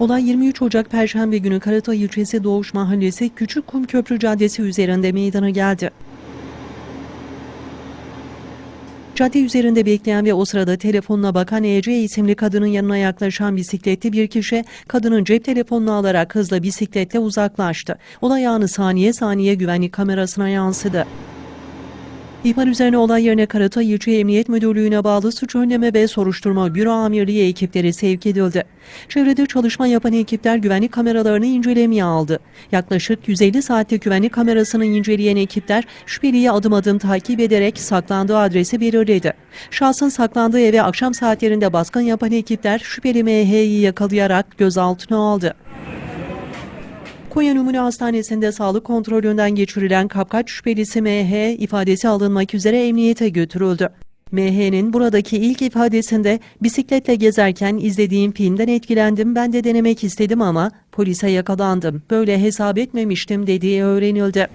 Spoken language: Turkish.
Olay 23 Ocak Perşembe günü Karatay ilçesi Doğuş Mahallesi Küçük Kum Köprü Caddesi üzerinde meydana geldi. Cadde üzerinde bekleyen ve o sırada telefonuna bakan EC isimli kadının yanına yaklaşan bisikletli bir kişi kadının cep telefonunu alarak hızla bisikletle uzaklaştı. Olay anı saniye saniye güvenlik kamerasına yansıdı. İhbar üzerine olay yerine Karatay İlçe Emniyet Müdürlüğü'ne bağlı suç önleme ve soruşturma büro amirliği ekipleri sevk edildi. Çevrede çalışma yapan ekipler güvenlik kameralarını incelemeye aldı. Yaklaşık 150 saatlik güvenlik kamerasını inceleyen ekipler şüpheliyi adım adım takip ederek saklandığı adresi belirledi. Şahsın saklandığı eve akşam saatlerinde baskın yapan ekipler şüpheli MH'yi yakalayarak gözaltına aldı. Konya Numune Hastanesi'nde sağlık kontrolünden geçirilen kapkaç şüphelisi MH ifadesi alınmak üzere emniyete götürüldü. MH'nin buradaki ilk ifadesinde bisikletle gezerken izlediğim filmden etkilendim ben de denemek istedim ama polise yakalandım. Böyle hesap etmemiştim dediği öğrenildi.